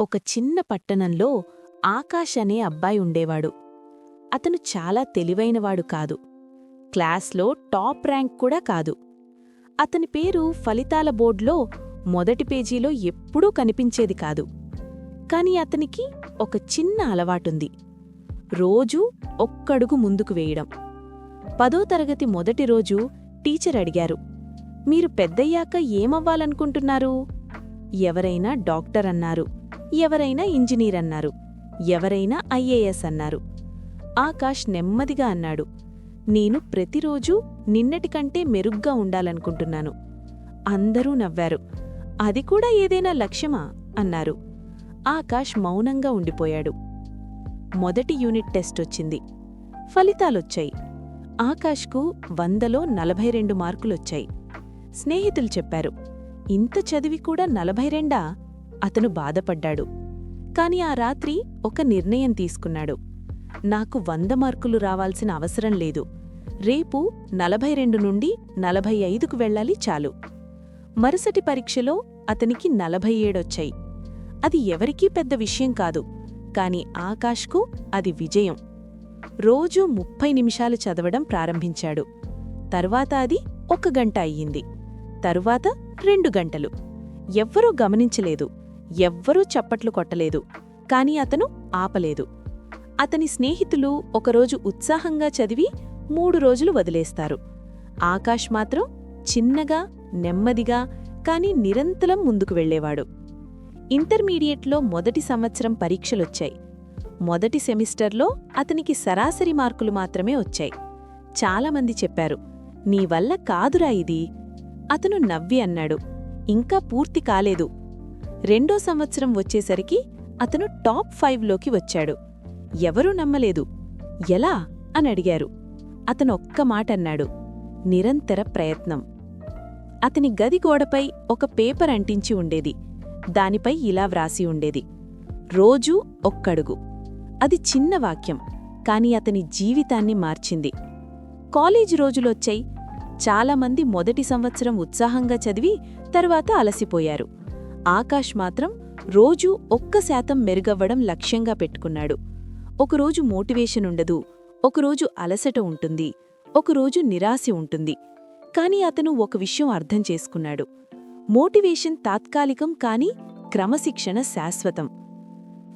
ఒక చిన్న పట్టణంలో ఆకాష్ అనే అబ్బాయి ఉండేవాడు. అతను చాలా తెలివైనవాడు కాదు. క్లాస్లో టాప్ ర్యాంక్ కూడా కాదు. అతని పేరు ఫలితాల బోర్డులో మొదటి పేజీలో ఎప్పుడూ కనిపించేది కాదు. కాని అతనికి ఒక చిన్న అలవాటుంది. రోజూ ఒక్కడుగు ముందుకు వేయడం. పదో తరగతి మొదటి రోజు టీచర్ అడిగారు మీరు పెద్దయ్యాక ఏమవ్వాలనుకుంటున్నారు? ఎవరైనా డాక్టర్ అన్నారు. ఎవరైనా ఇంజనీర్ అన్నారు. ఎవరైనా ఐఏఎస్ అన్నారు. ఆకాష్ నెమ్మదిగా అన్నాడు. నేను ప్రతిరోజూ నిన్నటికంటే మెరుగ్గా ఉండాలనుకుంటున్నాను. అందరూ నవ్వారు. అది కూడా ఏదైనా లక్ష్యమా? అన్నారు. ఆకాష్ మౌనంగా ఉండిపోయాడు. మొదటి యూనిట్ టెస్ట్ వచ్చింది. ఫలితాలొచ్చాయి. ఆకాష్కు వందలో నలభై రెండు మార్కులొచ్చాయి. స్నేహితులు చెప్పారు. ఇంత చదివి కూడా నలభై రెండా? అతను బాధపడ్డాడు. కాని ఆ రాత్రి ఒక నిర్ణయం తీసుకున్నాడు. నాకు వంద మార్కులు రావాల్సిన అవసరం లేదు. రేపు నలభై రెండు నుండి నలభై ఐదుకు వెళ్ళాలి చాలు. మరుసటి పరీక్షలో అతనికి నలభై ఏడొచ్చాయి అది ఎవరికీ పెద్ద విషయం కాదు. కాని ఆకాష్కు అది విజయం. రోజూ ముప్పై నిమిషాలు చదవడం ప్రారంభించాడు. తర్వాత అది ఒక గంట అయ్యింది. తరువాత రెండు గంటలు. ఎవ్వరూ గమనించలేదు. ఎవ్వరూ చప్పట్లు కొట్టలేదు కాని అతను ఆపలేదు. అతని స్నేహితులు ఒకరోజు ఉత్సాహంగా చదివి మూడు రోజులు వదిలేస్తారు. ఆకాష్ మాత్రం చిన్నగా నెమ్మదిగా కాని నిరంతరం ముందుకు వెళ్ళేవాడు ఇంటర్మీడియట్లో మొదటి సంవత్సరం పరీక్షలొచ్చాయి. మొదటి సెమిస్టర్లో అతనికి సరాసరి మార్కులు మాత్రమే వచ్చాయి. చాలామంది చెప్పారు నీ వల్ల కాదురా ఇది. అతను నవ్వి అన్నాడు ఇంకా పూర్తి కాలేదు. రెండో సంవత్సరం వచ్చేసరికి అతను టాప్ ఫైవ్లోకి వచ్చాడు. ఎవరూ నమ్మలేదు. ఎలా? అని అడిగారు. అతను ఒక్క మాట అన్నాడు. నిరంతర ప్రయత్నం. అతని గది గోడపై ఒక పేపర్ అంటించి ఉండేది. దానిపై ఇలా వ్రాసి ఉండేది. రోజూ ఒక్కడుగు. అది చిన్న వాక్యం కాని అతని జీవితాన్ని మార్చింది. కాలేజీ రోజులొచ్చాయి. చాలామంది మొదటి సంవత్సరం ఉత్సాహంగా చదివి తర్వాత అలసిపోయారు. ఆకాష్ మాత్రం రోజూ ఒక్క శాతం మెరుగవ్వడం లక్ష్యంగా పెట్టుకున్నాడు. ఒకరోజు మోటివేషన్ ఉండదు ఒకరోజు అలసట ఉంటుంది ఒకరోజు నిరాశ ఉంటుంది. కాని అతను ఒక విషయం అర్థం చేసుకున్నాడు. మోటివేషన్ తాత్కాలికం కాని క్రమశిక్షణ శాశ్వతం.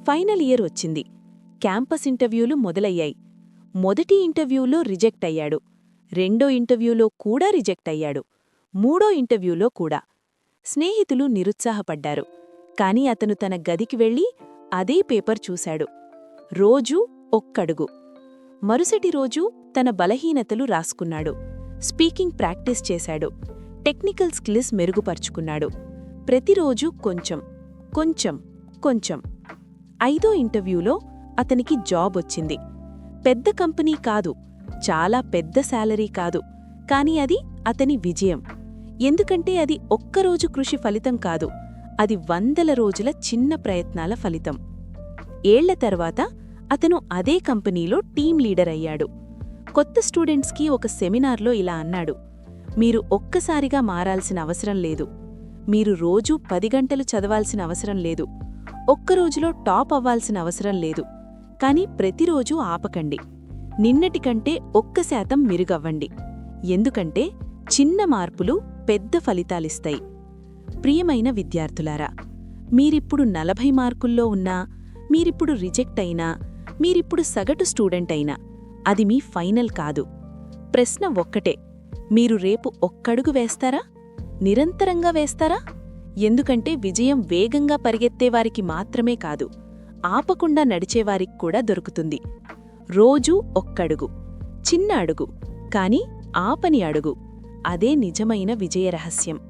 ఫైనల్ ఇయర్ వచ్చింది. క్యాంపస్ ఇంటర్వ్యూలు మొదలయ్యాయి. మొదటి ఇంటర్వ్యూలో రిజెక్ట్ అయ్యాడు. రెండో ఇంటర్వ్యూలో కూడా రిజెక్ట్ అయ్యాడు. మూడో ఇంటర్వ్యూలో కూడా. స్నేహితులు నిరుత్సాహపడ్డారు. కాని అతను తన గదికి వెళ్ళి అదే పేపర్ చూశాడు. రోజూ ఒక్కడుగు. మరుసటి రోజు తన బలహీనతలు రాసుకున్నాడు. స్పీకింగ్ ప్రాక్టీస్ చేశాడు. టెక్నికల్ స్కిల్స్ మెరుగుపరుచుకున్నాడు. ప్రతిరోజు కొంచెం కొంచెం కొంచెం. ఐదో ఇంటర్వ్యూలో అతనికి జాబ్ వచ్చింది. పెద్ద కంపెనీ కాదు. చాలా పెద్ద శాలరీ కాదు. కాని అది అతని విజయం. ఎందుకంటే అది ఒక్కరోజు కృషి ఫలితం కాదు అది వందల రోజుల చిన్న ప్రయత్నాల ఫలితం. ఏళ్ళ తర్వాత అతను అదే కంపెనీలో టీం లీడర్ అయ్యాడు. కొత్త స్టూడెంట్స్కి ఒక సెమినార్లో ఇలా అన్నాడు మీరు ఒక్కసారిగా మారాల్సిన అవసరం లేదు. మీరు రోజూ పది గంటలు చదవాల్సిన అవసరం లేదు. ఒక్కరోజులో టాప్ అవ్వాల్సిన అవసరం లేదు. కానీ ప్రతిరోజూ ఆపకండి. నిన్నటికంటే ఒక్క శాతం మెరుగవ్వండి. ఎందుకంటే చిన్న మార్పులు పెద్ద ఫలితాలిస్తాయి. ప్రియమైన విద్యార్థులారా మీరిప్పుడు నలభై మార్కుల్లో ఉన్నా మీరిప్పుడు రిజెక్ట్ అయినా మీరిప్పుడు సగటు స్టూడెంట్ అయినా అది మీ ఫైనల్ కాదు. ప్రశ్న ఒక్కటే మీరు రేపు ఒక్కడుగు వేస్తారా? నిరంతరంగా వేస్తారా? ఎందుకంటే విజయం వేగంగా పరిగెత్తేవారికి మాత్రమే కాదు ఆపకుండా నడిచేవారికి కూడా దొరుకుతుంది. రోజూ ఒక్కడుగు చిన్న అడుగు కాని ఆపని అడుగు. అదే నిజమైన విజయ రహస్యం.